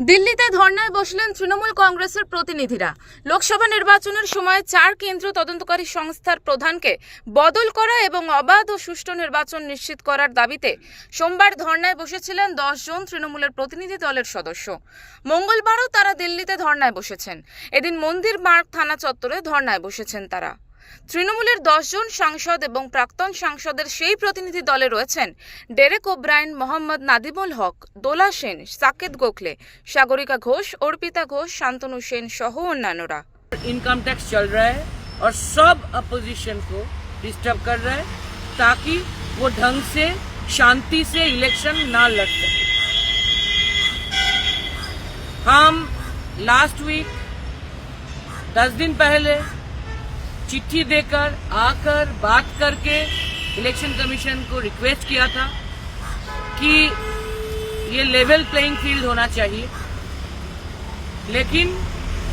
দিল্লিতে ধর্নায় বসলেন তৃণমূল কংগ্রেসের প্রতিনিধিরা। লোকসভা নির্বাচনের সময় চার কেন্দ্রীয় তদন্তকারী সংস্থার প্রধানকে বদল করা এবং অবাধ ও সুষ্ঠু নির্বাচন নিশ্চিত করার দাবিতে সোমবার ধর্নায় বসেছিলেন জন তৃণমূলের প্রতিনিধি দলের সদস্য। মঙ্গলবারও তারা দিল্লিতে ধর্নায় বসেছেন। এদিন মন্দির মার্গ থানা চত্বরে ধর্নায় বসেছেন তারা। তৃণমূলের দশজন সাংসদ এবং প্রাক্তন সাংসদের সেই প্রতিনিধি দলে রয়েছেন ডেরেক ওব্রায়ন মোহাম্মদ নাদিমুল হক দোলা সেন সাকেত গোখলে সাগরিকা ঘোষ অর্পিতা ঘোষ শান্তনু সেন সহ অন্যান্যরা इनकम टैक्स चल रहा है और सब अपोजिशन को डिस्टर्ब कर रहा है ताकि वो ढंग से शांति से इलेक्शन ना लड़ सके हम लास्ट वीक दस दिन पहले चिट्ठी देकर, आकर, बात करके इलेक्शन कमीशन को रिक्वेस्ट किया था कि ये लेवल प्लेइंग फ़ील्ड होना चाहिए। लेकिन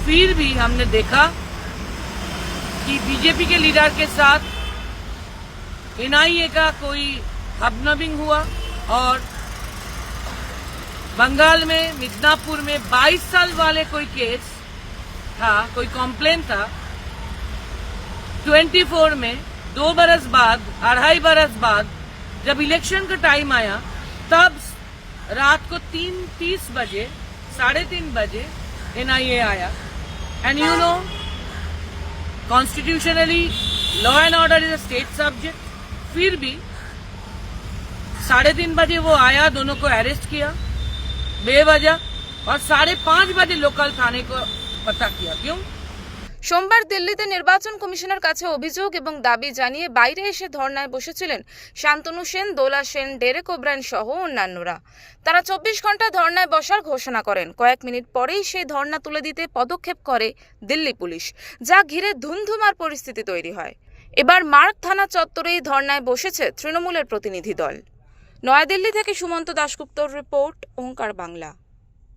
फिर भी हमने देखा कि बीजेपी के लीडर के साथ एनआईए का कोई हबनबिंग हुआ और बंगाल में, मिदनापुर में 22 साल वाले कोई केस था, कोई कॉम्प्लेन था 24 में, दो बरस बाद, अढ़ाई बरस बाद, जब इलेक्शन का टाइम आया, तब रात को तीन, तीस बजे, साढ़े तीन बजे एनआईए आया। And you know constitutionally law and order is a state subject फिर भी साढ़े तीन बजे वो आया, दोनों को अरेस्ट किया, बेवजह, और साढ़े पाँच बजे लोकल थाने को पता किया। क्यों? সোমবার দিল্লিতে নির্বাচন কমিশনের কাছে অভিযোগ এবং দাবি জানিয়ে বাইরে এসে ধর্নায় বসেছিলেন শান্তনু সেন, দোলা সেন, ডেরেক ওব্রায়ন সহ অন্যান্যরা। তারা চব্বিশ ঘণ্টা ধর্নায় বসার ঘোষণা করেন। কয়েক মিনিট পরেই সেই ধর্না তুলে দিতে পদক্ষেপ করে দিল্লি পুলিশ, যা ঘিরে ধুমধুমার পরিস্থিতি তৈরি হয়। এবার মার্গ থানা চত্বরেই ধর্নায় বসেছে তৃণমূলের প্রতিনিধি দল। নয়াদিল্লি থেকে সুমন্ত দাশগুপ্তর রিপোর্ট, ওঙ্কার বাংলা।